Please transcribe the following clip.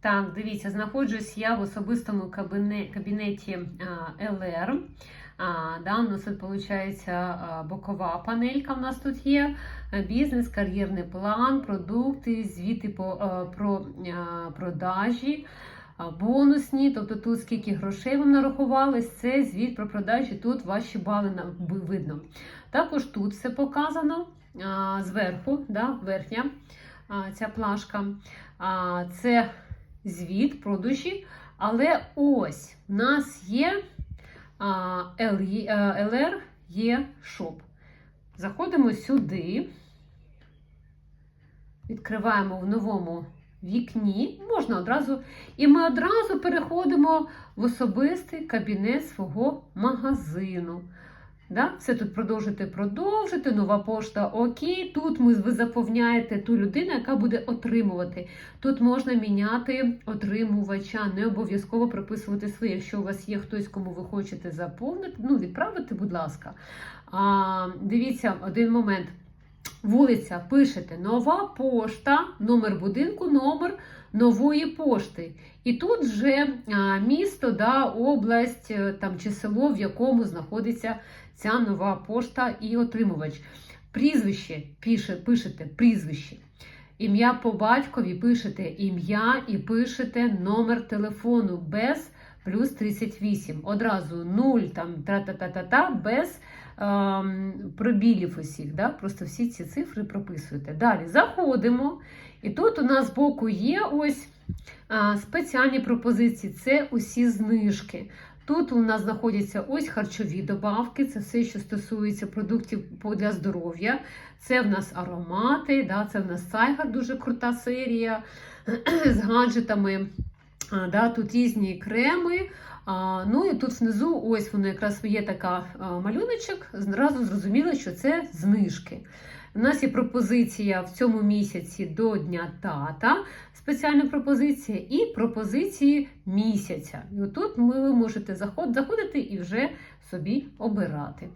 Так, дивіться, знаходжусь я в особистому кабінеті ЛР. А, да, у нас тут виходить бокова панелька. У нас тут є бізнес, кар'єрний план, продукти, звіти по, про продажі. Бонусні, тобто тут скільки грошей вам нарахувались, це звіт про продажі, тут ваші бали на- видно. Також тут все показано зверху, да, верхня ця плашка. Це звіт продажі, але ось в нас є а, L- е, LR є шоп. Заходимо сюди, відкриваємо в новому вікні, можна одразу, і ми одразу переходимо в особистий кабінет свого магазину. Да? Все тут продовжити, продовжити, нова пошта окей. Тут ми, ви заповняєте ту людину, яка буде отримувати. Тут можна міняти отримувача, не обов'язково прописувати своє. Якщо у вас є хтось, кому ви хочете заповнити, ну відправити, будь ласка. А, дивіться, один момент. Вулиця, пишете нова пошта, номер будинку, номер нової пошти. І тут вже місто, да, область е, там, чи село, в якому знаходиться ця нова пошта і отримувач. Прізвище пише, пишете прізвище. Ім'я по батькові пишете ім'я і пишете номер телефону без плюс 38. Одразу 0 там та-та-та-та-та без ем, пробілів усіх. Да? Просто всі ці цифри прописуєте. Далі заходимо. І тут у нас збоку є ось а, спеціальні пропозиції. Це усі знижки. Тут у нас знаходяться ось харчові добавки, це все, що стосується продуктів для здоров'я. Це в нас аромати, да, це в нас сайгар, дуже крута серія з гаджетами. А, да, тут різні креми. Ну і тут внизу ось воно якраз є така а, малюночок. Зразу зрозуміло, що це знижки. У нас є пропозиція в цьому місяці до Дня тата, спеціальна пропозиція, і пропозиції місяця. І отут ви можете заходити і вже собі обирати.